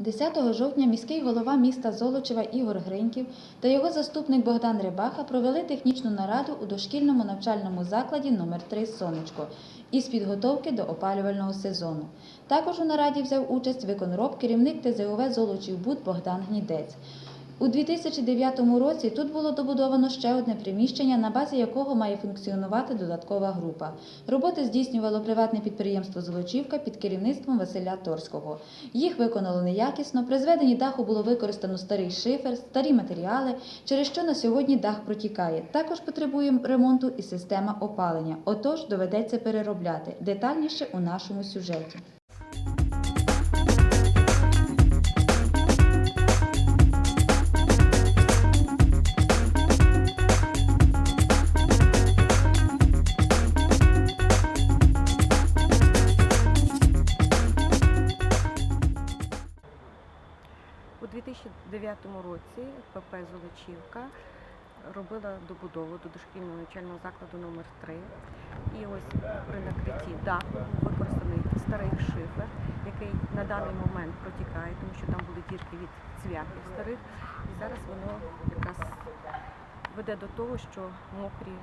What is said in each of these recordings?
10 жовтня міський голова міста Золочева Ігор Гриньків та його заступник Богдан Рибаха провели технічну нараду у дошкільному навчальному закладі номер 3 Сонечко із підготовки до опалювального сезону. Також у нараді взяв участь виконроб керівник ТЗОВ Золочівбуд Богдан Гнідець. У 2009 році тут було добудовано ще одне приміщення, на базі якого має функціонувати додаткова група. Роботи здійснювало приватне підприємство Золочівка під керівництвом Василя Торського. Їх виконали неякісно. При зведенні даху було використано старий шифер, старі матеріали, через що на сьогодні дах протікає. Також потребує ремонту і система опалення. Отож доведеться переробляти. Детальніше у нашому сюжеті. 2009 році ПП Золочівка робила добудову до дошкільного навчального закладу номер 3 І ось при накритті даху використаний старий шифер, який на даний момент протікає, тому що там були дірки від цвяхів старих. І зараз воно якраз веде до того, що мокрі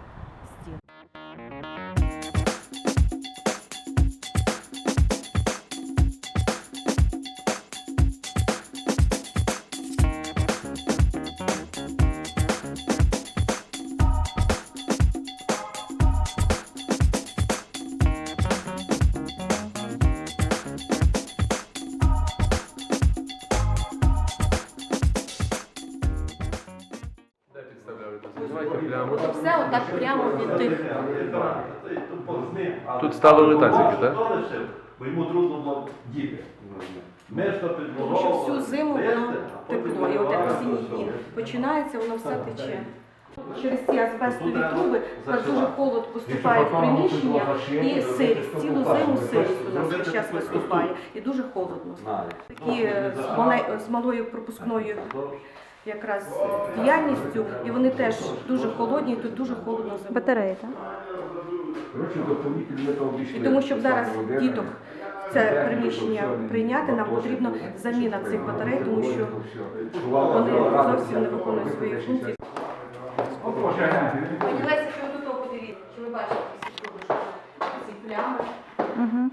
стіни. Все отак прямо від тих. Тут стало летазики, так? Бо йому трудно було діти. Тому що всю зиму воно тепло, і от як осінні дні починається, воно все тече. Через ці азбестові труби у нас дуже холод поступає в приміщення і сирість. Цілу зиму сирість у нас весь час виступає і дуже холодно. Такі е, з малою пропускною якраз діяльністю, і вони теж дуже холодні, і тут дуже холодно зимою. Батареї, так? І тому, щоб зараз діток в це приміщення прийняти, нам потрібна заміна цих батарей, тому що вони зовсім не виконують свої функції. Пані Леся, що ви тут подивіться, чи ви бачите ці плями, Угу.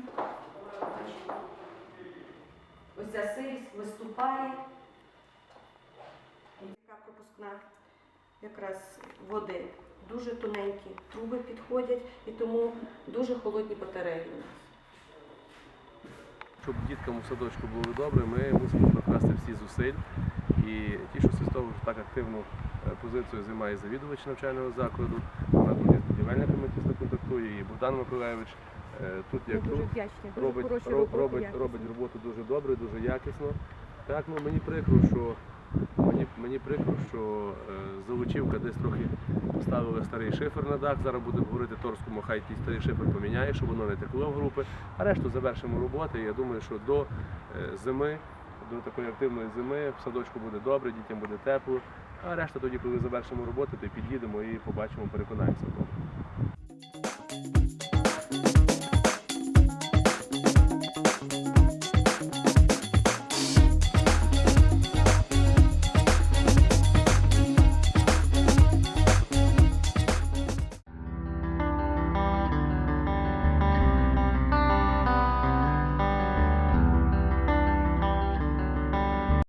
ось ця сирість виступає. Пропускна якраз води. Дуже тоненькі труби підходять і тому дуже холодні батареї у нас. Щоб діткам у садочку було добре, ми мусимо прокласти всі зусиль. І тішуся з того, що так активну е, позицію займає завідувач навчального закладу. Вона тут із будівельниками тісно контактує, і Богдан Миколаєвич е, тут як дуже тут дуже робить, робить, робить роботу дуже добре, дуже якісно. Так, ну мені прикро, що мені, мені прикро, що е, Золочівка десь трохи поставила старий шифер на дах. Зараз буде говорити Торському, хай ті старий шифер поміняє, щоб воно не текло в групи. А решту завершимо роботи. Я думаю, що до е, зими, до такої активної зими в садочку буде добре, дітям буде тепло. А решта тоді, коли завершимо роботи, то під'їдемо і побачимо, переконаємося в.